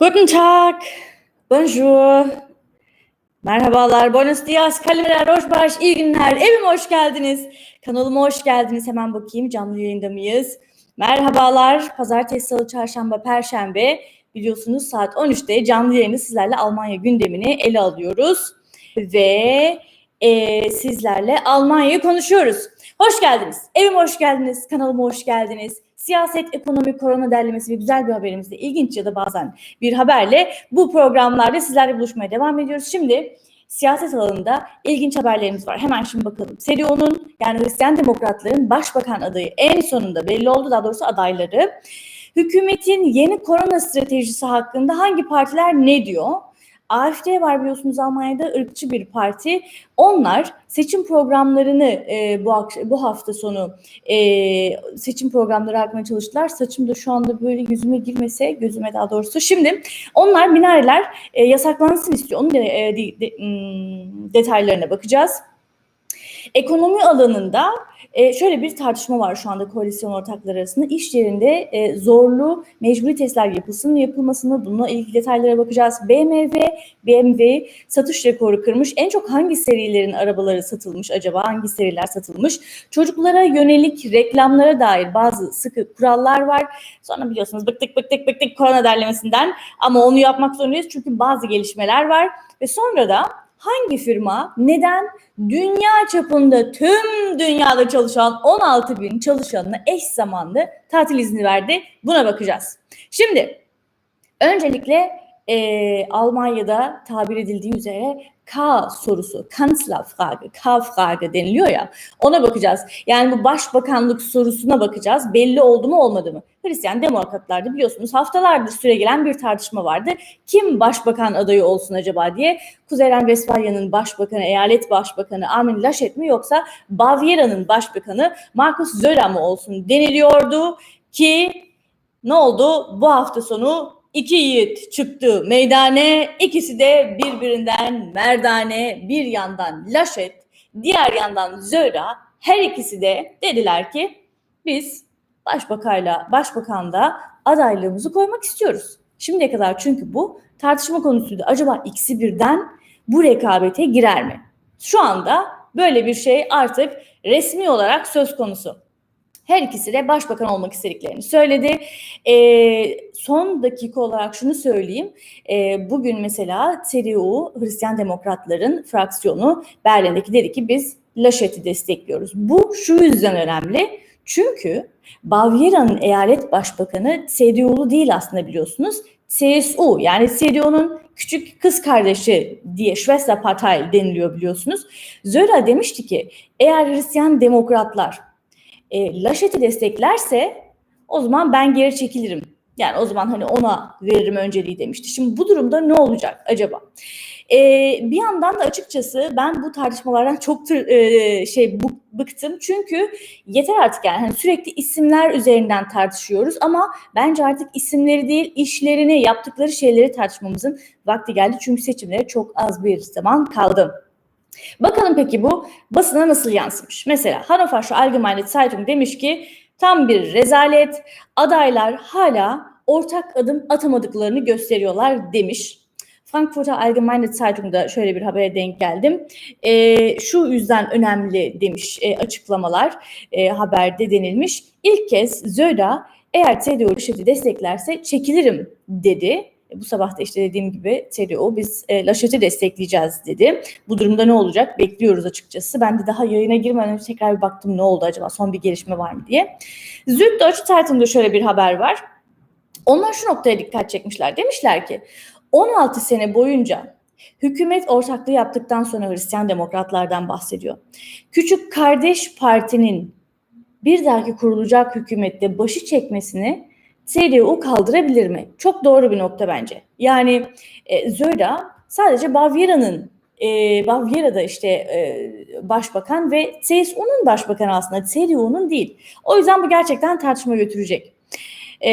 Guten Tag, bonjour, merhabalar, buenos dias, kaleler, hoşbaş, iyi günler, evime hoş geldiniz. Kanalıma hoş geldiniz. Hemen bakayım canlı yayında mıyız? Merhabalar, pazartesi, salı, çarşamba, perşembe biliyorsunuz saat 13'te canlı yayını sizlerle Almanya gündemini ele alıyoruz. Ve e, sizlerle Almanya'yı konuşuyoruz. Hoş geldiniz, evime hoş geldiniz, kanalıma hoş geldiniz. Siyaset, ekonomi, korona derlemesi ve güzel bir haberimizle ilginç ya da bazen bir haberle bu programlarda sizlerle buluşmaya devam ediyoruz. Şimdi siyaset alanında ilginç haberlerimiz var. Hemen şimdi bakalım. CDU'nun yani Hristiyan Demokratların başbakan adayı en sonunda belli oldu. Daha doğrusu adayları. Hükümetin yeni korona stratejisi hakkında hangi partiler ne diyor? AFD var biliyorsunuz Almanya'da ırkçı bir parti. Onlar seçim programlarını e, bu bu hafta sonu e, seçim programları hakkında çalıştılar. Saçım da şu anda böyle yüzüme girmese, gözüme daha doğrusu. Şimdi onlar minareler e, yasaklansın istiyor. Onun de, e, de- de- hmm, detaylarına bakacağız. Ekonomi alanında e, şöyle bir tartışma var şu anda koalisyon ortakları arasında. İş yerinde e, zorlu mecburi testler yapılsın mı yapılmasın bununla ilgili detaylara bakacağız. BMW, BMW satış rekoru kırmış. En çok hangi serilerin arabaları satılmış acaba? Hangi seriler satılmış? Çocuklara yönelik reklamlara dair bazı sıkı kurallar var. Sonra biliyorsunuz bıktık bıktık bıktık korona derlemesinden ama onu yapmak zorundayız çünkü bazı gelişmeler var. Ve sonra da hangi firma neden dünya çapında tüm dünyada çalışan 16 bin çalışanına eş zamanlı tatil izni verdi. Buna bakacağız. Şimdi öncelikle e, Almanya'da tabir edildiği üzere K sorusu, Kanzlerfrage, K-Frage deniliyor ya ona bakacağız. Yani bu başbakanlık sorusuna bakacağız. Belli oldu mu olmadı mı? Hristiyan demokratlarda biliyorsunuz haftalardır süre gelen bir tartışma vardı. Kim başbakan adayı olsun acaba diye. Kuzey Ren-Vesfalya'nın başbakanı, eyalet başbakanı Armin Laschet mi yoksa Bavyera'nın başbakanı Markus Söder mı olsun deniliyordu ki ne oldu? Bu hafta sonu iki yiğit çıktı meydane. İkisi de birbirinden merdane. Bir yandan Laşet, diğer yandan Zöra. Her ikisi de dediler ki biz başbakanla başbakanda adaylığımızı koymak istiyoruz. Şimdiye kadar çünkü bu tartışma konusuydu. Acaba ikisi birden bu rekabete girer mi? Şu anda böyle bir şey artık resmi olarak söz konusu. Her ikisi de başbakan olmak istediklerini söyledi. Ee, son dakika olarak şunu söyleyeyim. Ee, bugün mesela CDU, Hristiyan Demokratların fraksiyonu Berlin'deki dedi ki biz Laschet'i destekliyoruz. Bu şu yüzden önemli. Çünkü Bavyera'nın eyalet başbakanı CDU'lu değil aslında biliyorsunuz. CSU yani CDU'nun küçük kız kardeşi diye Schwesterpartei deniliyor biliyorsunuz. Zöra demişti ki eğer Hristiyan demokratlar e, Laşet'i desteklerse o zaman ben geri çekilirim. Yani o zaman hani ona veririm önceliği demişti. Şimdi bu durumda ne olacak acaba? E, bir yandan da açıkçası ben bu tartışmalardan çok tır- e, şey bıktım. Çünkü yeter artık yani hani sürekli isimler üzerinden tartışıyoruz ama bence artık isimleri değil işlerini yaptıkları şeyleri tartışmamızın vakti geldi. Çünkü seçimlere çok az bir zaman kaldı. Bakalım peki bu basına nasıl yansımış? Mesela Hannoversche Allgemeine Zeitung demiş ki tam bir rezalet adaylar hala ortak adım atamadıklarını gösteriyorlar demiş. Frankfurter Allgemeine Zeitung'da şöyle bir habere denk geldim. Ee, şu yüzden önemli demiş e, açıklamalar e, haberde denilmiş. İlk kez Zöda eğer CDU Laşet'i desteklerse çekilirim dedi. Bu sabah da işte dediğim gibi CDU biz e, Laşet'i destekleyeceğiz dedi. Bu durumda ne olacak bekliyoruz açıkçası. Ben de daha yayına girmeden önce tekrar bir baktım ne oldu acaba son bir gelişme var mı diye. Süddeutsche Zeitung'da şöyle bir haber var. Onlar şu noktaya dikkat çekmişler. Demişler ki 16 sene boyunca hükümet ortaklığı yaptıktan sonra Hristiyan demokratlardan bahsediyor. Küçük kardeş partinin bir dahaki kurulacak hükümette başı çekmesini CDU kaldırabilir mi? Çok doğru bir nokta bence. Yani e, Zöda sadece Bavyera'nın e, Bavyera'da işte e, başbakan ve CSU'nun başbakanı aslında CDU'nun değil. O yüzden bu gerçekten tartışma götürecek. E,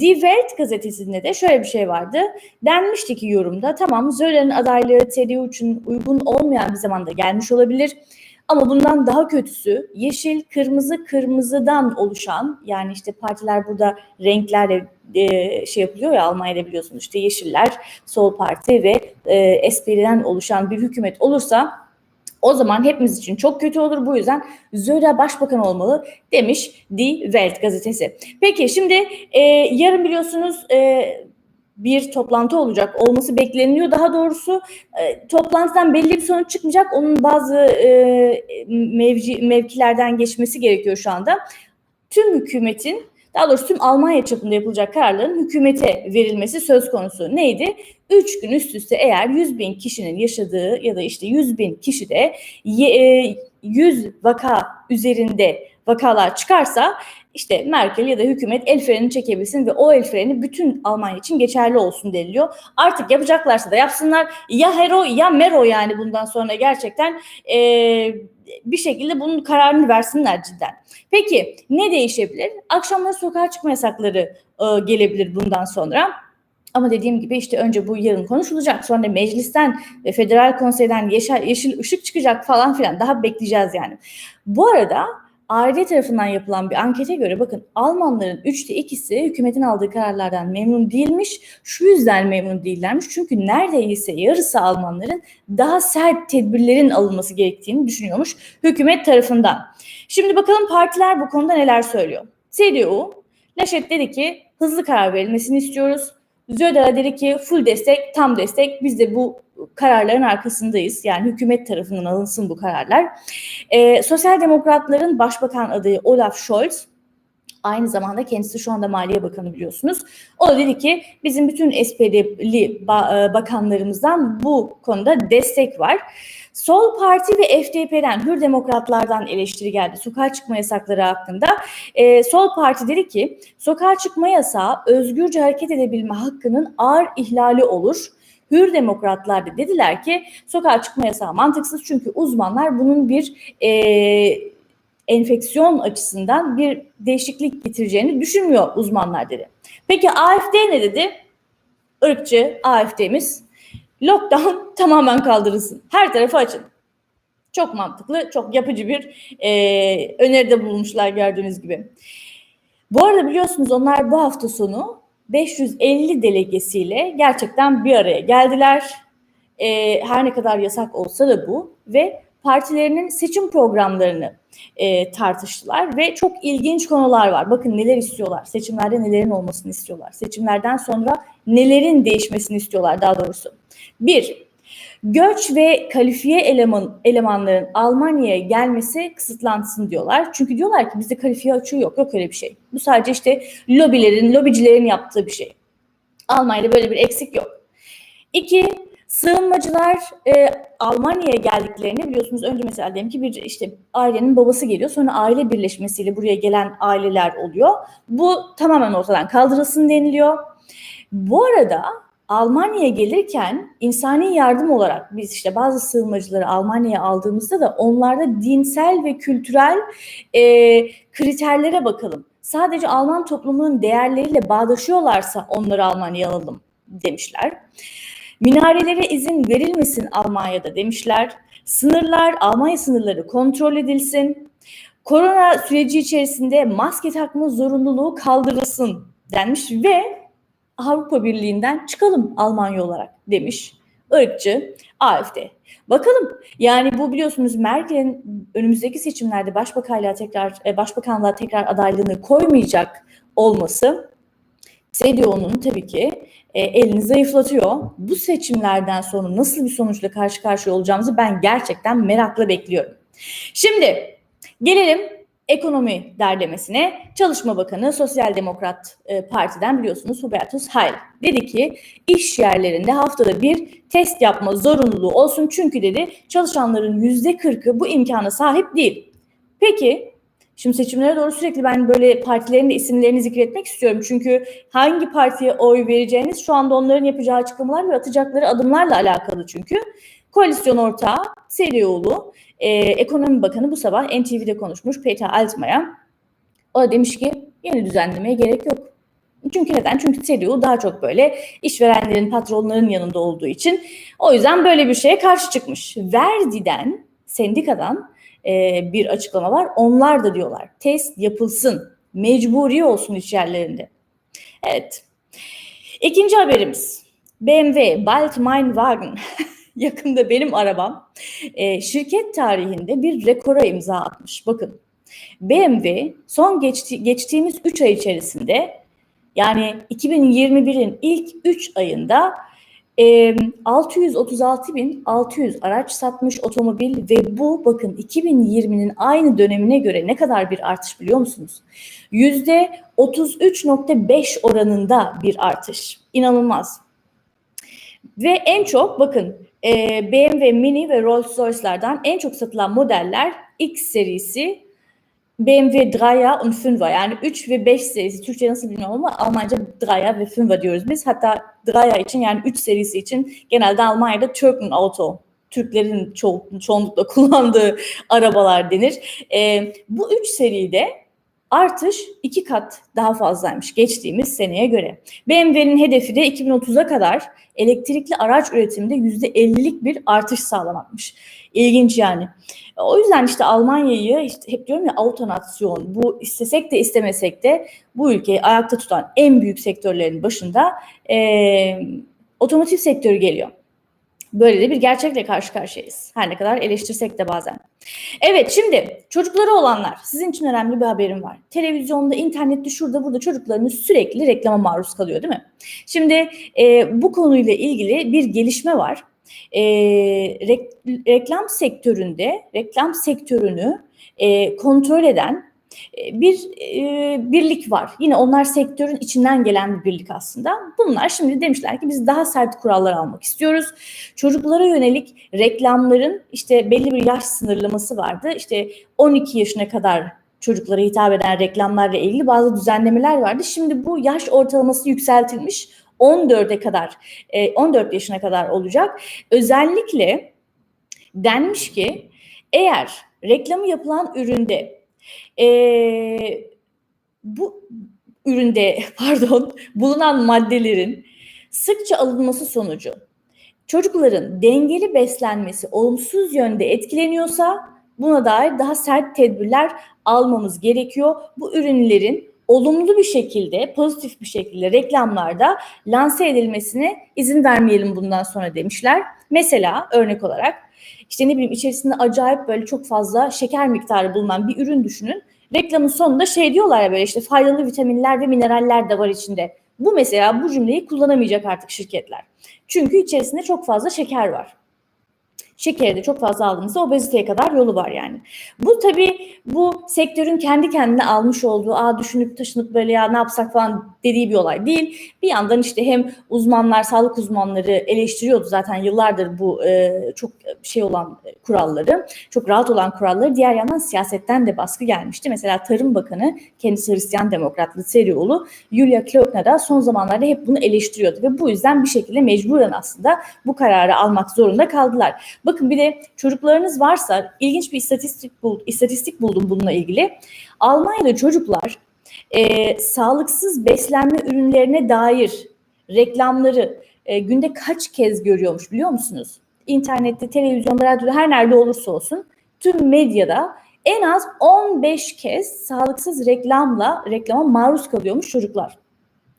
Die Welt gazetesinde de şöyle bir şey vardı. Denmişti ki yorumda tamam Zöder'in adaylığı CDU için uygun olmayan bir zamanda gelmiş olabilir. Ama bundan daha kötüsü yeşil, kırmızı, kırmızıdan oluşan yani işte partiler burada renklerle e, şey yapılıyor ya Almanya'da biliyorsunuz işte Yeşiller, Sol Parti ve e, SPD'den oluşan bir hükümet olursa o zaman hepimiz için çok kötü olur. Bu yüzden Söder başbakan olmalı demiş Die Welt gazetesi. Peki şimdi e, yarın biliyorsunuz e, bir toplantı olacak olması bekleniyor. Daha doğrusu e, toplantıdan belli bir sonuç çıkmayacak. Onun bazı e, mevci, mevkilerden geçmesi gerekiyor şu anda. Tüm hükümetin daha doğrusu tüm Almanya çapında yapılacak kararların hükümete verilmesi söz konusu. Neydi? Üç gün üst üste eğer 100 bin kişinin yaşadığı ya da işte 100 bin kişi de 100 vaka üzerinde vakalar çıkarsa işte Merkel ya da hükümet el freni çekebilsin ve o el freni bütün Almanya için geçerli olsun deniliyor. Artık yapacaklarsa da yapsınlar. Ya hero ya mero yani bundan sonra gerçekten e, bir şekilde bunun kararını versinler cidden. Peki ne değişebilir? Akşamları sokağa çıkma yasakları e, gelebilir bundan sonra. Ama dediğim gibi işte önce bu yarın konuşulacak. Sonra meclisten ve federal konseyden yeşil, yeşil ışık çıkacak falan filan. Daha bekleyeceğiz yani. Bu arada ARD tarafından yapılan bir ankete göre bakın Almanların üçte ikisi hükümetin aldığı kararlardan memnun değilmiş. Şu yüzden memnun değillermiş. Çünkü neredeyse yarısı Almanların daha sert tedbirlerin alınması gerektiğini düşünüyormuş hükümet tarafından. Şimdi bakalım partiler bu konuda neler söylüyor. CDU, Laschet dedi ki hızlı karar verilmesini istiyoruz. Zöder dedi ki full destek, tam destek. Biz de bu kararların arkasındayız. Yani hükümet tarafından alınsın bu kararlar. Ee, Sosyal Demokratların Başbakan adayı Olaf Scholz Aynı zamanda kendisi şu anda Maliye Bakanı biliyorsunuz. O da dedi ki bizim bütün SPD'li bakanlarımızdan bu konuda destek var. Sol Parti ve FDP'den, Hür Demokratlardan eleştiri geldi sokağa çıkma yasakları hakkında. Ee, Sol Parti dedi ki sokağa çıkma yasağı özgürce hareket edebilme hakkının ağır ihlali olur. Hür Demokratlar da dediler ki sokağa çıkma yasağı mantıksız çünkü uzmanlar bunun bir e, enfeksiyon açısından bir değişiklik getireceğini düşünmüyor uzmanlar dedi. Peki AFD ne dedi? Irkçı AFD'miz lockdown tamamen kaldırılsın. Her tarafı açın. Çok mantıklı, çok yapıcı bir e, öneride bulunmuşlar gördüğünüz gibi. Bu arada biliyorsunuz onlar bu hafta sonu 550 delegesiyle gerçekten bir araya geldiler. E, her ne kadar yasak olsa da bu ve partilerinin seçim programlarını e, tartıştılar ve çok ilginç konular var. Bakın neler istiyorlar. Seçimlerde nelerin olmasını istiyorlar. Seçimlerden sonra nelerin değişmesini istiyorlar daha doğrusu. Bir, göç ve kalifiye eleman, elemanların Almanya'ya gelmesi kısıtlansın diyorlar. Çünkü diyorlar ki bizde kalifiye açığı yok. Yok öyle bir şey. Bu sadece işte lobilerin, lobicilerin yaptığı bir şey. Almanya'da böyle bir eksik yok. İki, Sığınmacılar e, Almanya'ya geldiklerini biliyorsunuz önce mesela diyelim ki bir işte ailenin babası geliyor sonra aile birleşmesiyle buraya gelen aileler oluyor. Bu tamamen ortadan kaldırılsın deniliyor. Bu arada Almanya'ya gelirken insani yardım olarak biz işte bazı sığınmacıları Almanya'ya aldığımızda da onlarda dinsel ve kültürel e, kriterlere bakalım. Sadece Alman toplumunun değerleriyle bağdaşıyorlarsa onları Almanya'ya alalım demişler. Minarelere izin verilmesin Almanya'da demişler. Sınırlar, Almanya sınırları kontrol edilsin. Korona süreci içerisinde maske takma zorunluluğu kaldırılsın denmiş ve Avrupa Birliği'nden çıkalım Almanya olarak demiş ırkçı AFD. Bakalım yani bu biliyorsunuz Merkel'in önümüzdeki seçimlerde başbakanlığa tekrar e, başbakanlığa tekrar adaylığını koymayacak olması CDU'nun tabii ki e, elini zayıflatıyor. Bu seçimlerden sonra nasıl bir sonuçla karşı karşıya olacağımızı ben gerçekten merakla bekliyorum. Şimdi gelelim ekonomi derlemesine. Çalışma Bakanı Sosyal Demokrat e, Parti'den biliyorsunuz Hubertus Heil dedi ki iş yerlerinde haftada bir test yapma zorunluluğu olsun çünkü dedi çalışanların yüzde kırkı bu imkana sahip değil. Peki Şimdi seçimlere doğru sürekli ben böyle partilerin de isimlerini zikretmek istiyorum. Çünkü hangi partiye oy vereceğiniz şu anda onların yapacağı açıklamalar ve atacakları adımlarla alakalı çünkü. Koalisyon ortağı CDU'lu e, ekonomi bakanı bu sabah NTV'de konuşmuş Peter Altmaier. O da demiş ki yeni düzenlemeye gerek yok. Çünkü neden? Çünkü CDU daha çok böyle işverenlerin, patronların yanında olduğu için o yüzden böyle bir şeye karşı çıkmış. Verdi'den, sendikadan e, bir açıklama var. Onlar da diyorlar test yapılsın, mecburi olsun iş yerlerinde. Evet. İkinci haberimiz. BMW bald mein Wagen. Yakında benim arabam e, şirket tarihinde bir rekora imza atmış. Bakın BMW son geçti, geçtiğimiz 3 ay içerisinde yani 2021'in ilk 3 ayında e, 636.600 araç satmış otomobil ve bu bakın 2020'nin aynı dönemine göre ne kadar bir artış biliyor musunuz? Yüzde 33.5 oranında bir artış. İnanılmaz. Ve en çok bakın BMW Mini ve Rolls-Royce'lardan en çok satılan modeller X serisi, BMW Dreier und Fünfer yani 3 ve 5 serisi. Türkçe nasıl bilmiyorum ama Almanca Dreier ve Fünfer diyoruz biz. Hatta Dreier için yani 3 serisi için genelde Almanya'da Türken Auto Türklerin ço çoğunlukla kullandığı arabalar denir. E, bu üç seride artış iki kat daha fazlaymış geçtiğimiz seneye göre. BMW'nin hedefi de 2030'a kadar elektrikli araç üretiminde %50'lik bir artış sağlamakmış. İlginç yani. O yüzden işte Almanya'yı işte hep diyorum ya autonasyon bu istesek de istemesek de bu ülkeyi ayakta tutan en büyük sektörlerin başında e, otomotiv sektörü geliyor. Böyle de bir gerçekle karşı karşıyayız. Her ne kadar eleştirsek de bazen. Evet şimdi çocukları olanlar sizin için önemli bir haberim var. Televizyonda, internette, şurada burada çocuklarınız sürekli reklama maruz kalıyor değil mi? Şimdi e, bu konuyla ilgili bir gelişme var. E, re, reklam sektöründe, reklam sektörünü e, kontrol eden bir e, birlik var. Yine onlar sektörün içinden gelen bir birlik aslında. Bunlar şimdi demişler ki biz daha sert kurallar almak istiyoruz. Çocuklara yönelik reklamların işte belli bir yaş sınırlaması vardı. İşte 12 yaşına kadar çocuklara hitap eden reklamlarla ilgili bazı düzenlemeler vardı. Şimdi bu yaş ortalaması yükseltilmiş. 14'e kadar, 14 yaşına kadar olacak. Özellikle denmiş ki eğer reklamı yapılan üründe e, bu üründe pardon bulunan maddelerin sıkça alınması sonucu çocukların dengeli beslenmesi olumsuz yönde etkileniyorsa buna dair daha sert tedbirler almamız gerekiyor. Bu ürünlerin olumlu bir şekilde, pozitif bir şekilde reklamlarda lanse edilmesine izin vermeyelim bundan sonra demişler. Mesela örnek olarak işte ne bileyim içerisinde acayip böyle çok fazla şeker miktarı bulunan bir ürün düşünün. Reklamın sonunda şey diyorlar ya böyle işte faydalı vitaminler ve mineraller de var içinde. Bu mesela bu cümleyi kullanamayacak artık şirketler. Çünkü içerisinde çok fazla şeker var. Şekeri de çok fazla aldığınızda obeziteye kadar yolu var yani. Bu tabii bu sektörün kendi kendine almış olduğu, aa düşünüp taşınıp böyle ya ne yapsak falan dediği bir olay değil. Bir yandan işte hem uzmanlar, sağlık uzmanları eleştiriyordu zaten yıllardır bu e, çok şey olan kuralları, çok rahat olan kuralları. Diğer yandan siyasetten de baskı gelmişti. Mesela Tarım Bakanı, kendisi Hristiyan Demokrat Serioğlu, Yulia Klokna da son zamanlarda hep bunu eleştiriyordu ve bu yüzden bir şekilde mecburen aslında bu kararı almak zorunda kaldılar. Bakın bir de çocuklarınız varsa ilginç bir istatistik, bul, istatistik buldum bununla ilgili. Almanya'da çocuklar e, sağlıksız beslenme ürünlerine dair reklamları e, günde kaç kez görüyormuş biliyor musunuz? İnternette, televizyonda, radyoda her nerede olursa olsun tüm medyada en az 15 kez sağlıksız reklamla reklama maruz kalıyormuş çocuklar.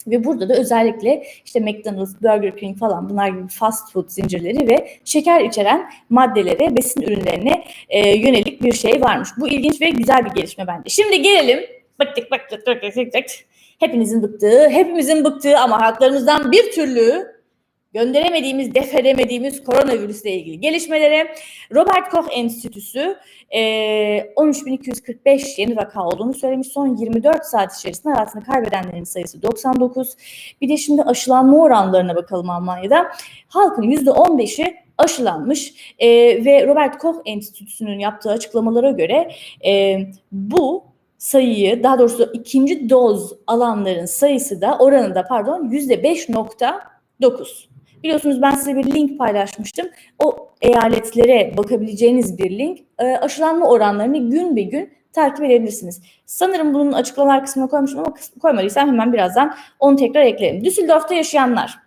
Ve burada da özellikle işte McDonald's, Burger King falan bunlar gibi fast food zincirleri ve şeker içeren maddelere, besin ürünlerine e, yönelik bir şey varmış. Bu ilginç ve güzel bir gelişme bence. Şimdi gelelim. Bıktık bıktık bıktık bıktık. Hepinizin bıktığı, hepimizin bıktığı ama haklarımızdan bir türlü gönderemediğimiz, def edemediğimiz koronavirüsle ilgili gelişmelere Robert Koch Enstitüsü e, 13.245 yeni vaka olduğunu söylemiş. Son 24 saat içerisinde hayatını kaybedenlerin sayısı 99. Bir de şimdi aşılanma oranlarına bakalım Almanya'da. Halkın %15'i aşılanmış e, ve Robert Koch Enstitüsü'nün yaptığı açıklamalara göre e, bu sayıyı daha doğrusu ikinci doz alanların sayısı da oranı da pardon %5.9. Biliyorsunuz ben size bir link paylaşmıştım. O eyaletlere bakabileceğiniz bir link. E, aşılanma oranlarını gün be gün takip edebilirsiniz. Sanırım bunun açıklamalar kısmına koymuşum ama koymadıysam hemen birazdan onu tekrar eklerim. Düsseldorf'ta yaşayanlar.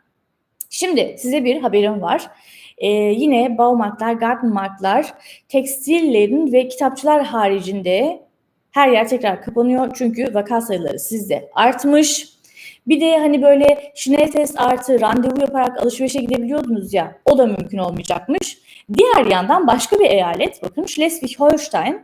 Şimdi size bir haberim var. Ee, yine Baumarktlar, Gartenmarktlar, tekstillerin ve kitapçılar haricinde her yer tekrar kapanıyor. Çünkü vaka sayıları sizde artmış. Bir de hani böyle Schnelltest artı randevu yaparak alışverişe gidebiliyordunuz ya o da mümkün olmayacakmış. Diğer yandan başka bir eyalet bakın Schleswig-Holstein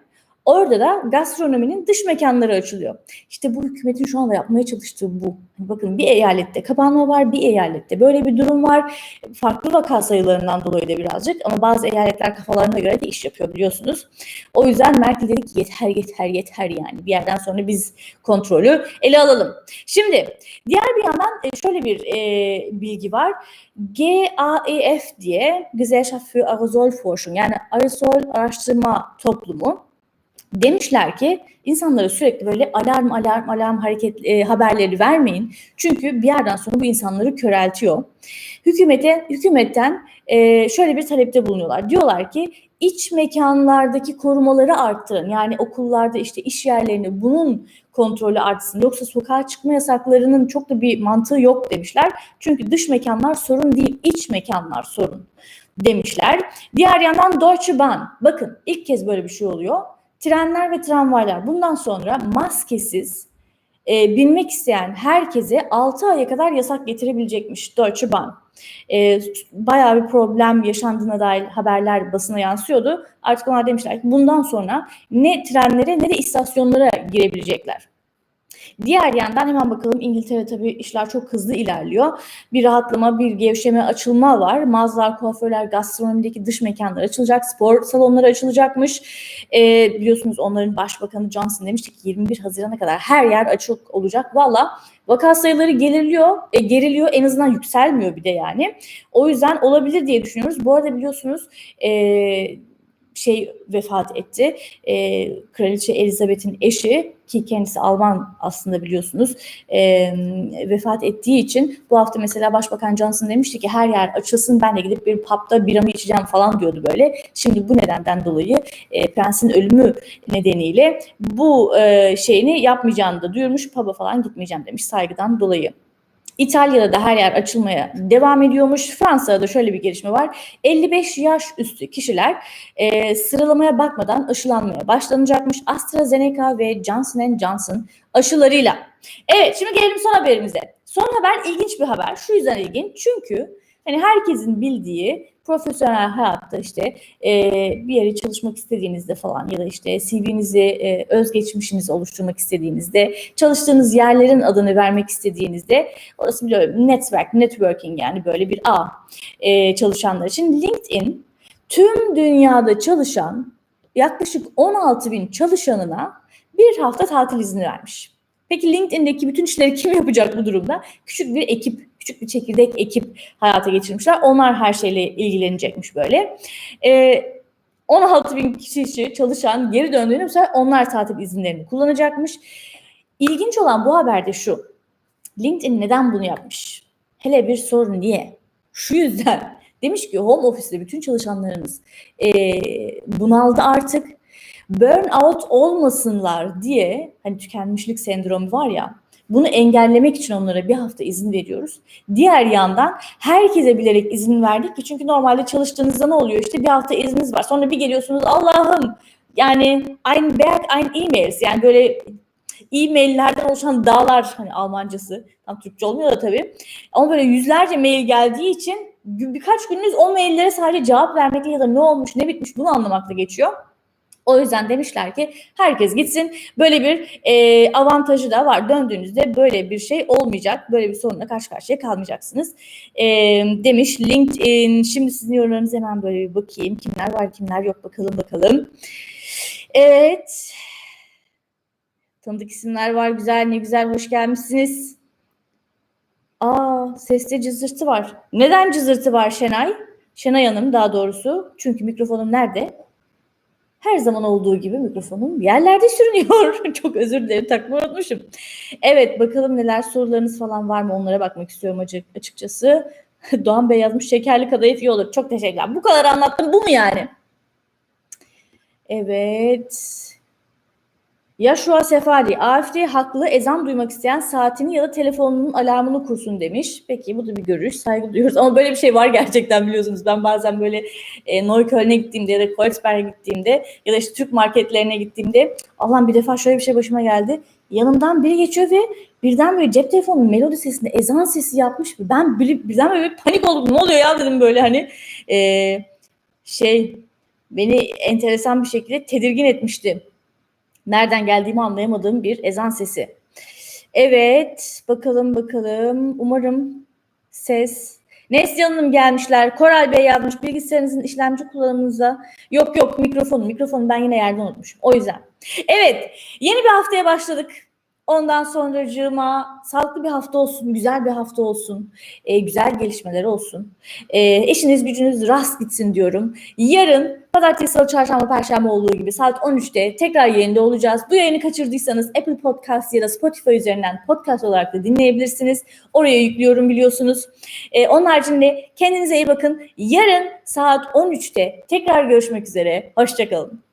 Orada da gastronominin dış mekanları açılıyor. İşte bu hükümetin şu anda yapmaya çalıştığı bu. Hani bakın bir eyalette kapanma var, bir eyalette böyle bir durum var. Farklı vaka sayılarından dolayı da birazcık ama bazı eyaletler kafalarına göre de iş yapıyor biliyorsunuz. O yüzden Merkel dedi ki yeter yeter yeter yani bir yerden sonra biz kontrolü ele alalım. Şimdi diğer bir yandan e, şöyle bir e, bilgi var. GAEF diye Gesellschaft für Aerosolforschung yani aerosol araştırma toplumu Demişler ki insanlara sürekli böyle alarm alarm alarm hareket e, haberleri vermeyin. Çünkü bir yerden sonra bu insanları köreltiyor. Hükümete hükümetten e, şöyle bir talepte bulunuyorlar. Diyorlar ki iç mekanlardaki korumaları arttırın. Yani okullarda işte iş yerlerini bunun kontrolü artsın. Yoksa sokağa çıkma yasaklarının çok da bir mantığı yok demişler. Çünkü dış mekanlar sorun değil, iç mekanlar sorun demişler. Diğer yandan Deutsche Bahn. Bakın ilk kez böyle bir şey oluyor trenler ve tramvaylar bundan sonra maskesiz e, binmek isteyen herkese 6 aya kadar yasak getirebilecekmiş Deutsche Bahn. E, bayağı bir problem yaşandığına dair haberler basına yansıyordu. Artık onlar demişler ki bundan sonra ne trenlere ne de istasyonlara girebilecekler. Diğer yandan hemen bakalım İngiltere tabii işler çok hızlı ilerliyor. Bir rahatlama, bir gevşeme, açılma var. Mağazalar, kuaförler, gastronomideki dış mekanlar açılacak. Spor salonları açılacakmış. E, biliyorsunuz onların başbakanı Johnson demişti ki 21 Haziran'a kadar her yer açık olacak. Valla vaka sayıları geriliyor, e, geriliyor en azından yükselmiyor bir de yani. O yüzden olabilir diye düşünüyoruz. Bu arada biliyorsunuz e, şey vefat etti. E, Kraliçe Elizabeth'in eşi ki kendisi Alman aslında biliyorsunuz e, vefat ettiği için bu hafta mesela Başbakan Johnson demişti ki her yer açılsın ben de gidip bir pub'da biramı içeceğim falan diyordu böyle. Şimdi bu nedenden dolayı e, prensin ölümü nedeniyle bu e, şeyini yapmayacağını da duyurmuş pub'a falan gitmeyeceğim demiş saygıdan dolayı. İtalya'da da her yer açılmaya devam ediyormuş. Fransa'da da şöyle bir gelişme var. 55 yaş üstü kişiler e, sıralamaya bakmadan aşılanmaya başlanacakmış. AstraZeneca ve Johnson Johnson aşılarıyla. Evet şimdi gelelim son haberimize. Son haber ilginç bir haber. Şu yüzden ilginç. Çünkü hani herkesin bildiği profesyonel hayatta işte e, bir yere çalışmak istediğinizde falan ya da işte CV'nizi e, özgeçmişinizi oluşturmak istediğinizde çalıştığınız yerlerin adını vermek istediğinizde orası bir network, networking yani böyle bir ağ e, çalışanlar için LinkedIn tüm dünyada çalışan yaklaşık 16 bin çalışanına bir hafta tatil izni vermiş. Peki LinkedIn'deki bütün işleri kim yapacak bu durumda? Küçük bir ekip küçük bir çekirdek ekip hayata geçirmişler. Onlar her şeyle ilgilenecekmiş böyle. E, 16 bin kişi çalışan geri döndüğünde mesela onlar tatil izinlerini kullanacakmış. İlginç olan bu haberde şu. LinkedIn neden bunu yapmış? Hele bir sorun niye? Şu yüzden demiş ki home office'te bütün çalışanlarınız e, bunaldı artık. Burnout olmasınlar diye hani tükenmişlik sendromu var ya bunu engellemek için onlara bir hafta izin veriyoruz. Diğer yandan herkese bilerek izin verdik ki çünkü normalde çalıştığınızda ne oluyor? İşte bir hafta izniniz var. Sonra bir geliyorsunuz Allah'ım yani ein Berg ein E-mails yani böyle e-maillerden oluşan dağlar hani Almancası tam Türkçe olmuyor da tabii. Ama böyle yüzlerce mail geldiği için birkaç gününüz o maillere sadece cevap vermekle ya da ne olmuş ne bitmiş bunu anlamakla geçiyor. O yüzden demişler ki herkes gitsin. Böyle bir e, avantajı da var. Döndüğünüzde böyle bir şey olmayacak. Böyle bir sorunla karşı karşıya kalmayacaksınız. E, demiş LinkedIn. Şimdi sizin yorumlarınızı hemen böyle bir bakayım. Kimler var kimler yok bakalım bakalım. Evet. Tanıdık isimler var. Güzel ne güzel hoş gelmişsiniz. Aa seste cızırtı var. Neden cızırtı var Şenay? Şenay Hanım daha doğrusu. Çünkü mikrofonum nerede? Her zaman olduğu gibi mikrofonum yerlerde sürünüyor. Çok özür dilerim takmayı unutmuşum. Evet bakalım neler sorularınız falan var mı onlara bakmak istiyorum açıkçası. Doğan Bey yazmış şekerli kadayıf iyi olur. Çok teşekkürler. Bu kadar anlattım bu mu yani? Evet. Yaşua Sefari, AFD haklı ezan duymak isteyen saatini ya da telefonunun alarmını kursun demiş. Peki bu da bir görüş, saygı duyuyoruz. Ama böyle bir şey var gerçekten biliyorsunuz. Ben bazen böyle e, Neukölln'e gittiğimde ya da Kreuzberg'e gittiğimde ya da işte Türk marketlerine gittiğimde Allah'ım bir defa şöyle bir şey başıma geldi. Yanımdan biri geçiyor ve birden böyle cep telefonunun melodi sesinde ezan sesi yapmış. Ben bir, birden böyle panik oldum. Ne oluyor ya dedim böyle hani e, şey beni enteresan bir şekilde tedirgin etmişti. Nereden geldiğimi anlayamadığım bir ezan sesi. Evet, bakalım bakalım. Umarım ses. Neslihan Hanım gelmişler. Koray Bey yazmış. Bilgisayarınızın işlemci kullanımınıza. Yok yok mikrofonu. Mikrofonu ben yine yerde unutmuşum. O yüzden. Evet, yeni bir haftaya başladık. Ondan sonracığıma sağlıklı bir hafta olsun, güzel bir hafta olsun, e, güzel gelişmeler olsun. E, eşiniz gücünüz rast gitsin diyorum. Yarın pazartesi, salı, çarşamba, perşembe olduğu gibi saat 13'te tekrar yayında olacağız. Bu yayını kaçırdıysanız Apple Podcast ya da Spotify üzerinden podcast olarak da dinleyebilirsiniz. Oraya yüklüyorum biliyorsunuz. E, onun haricinde kendinize iyi bakın. Yarın saat 13'te tekrar görüşmek üzere. Hoşçakalın.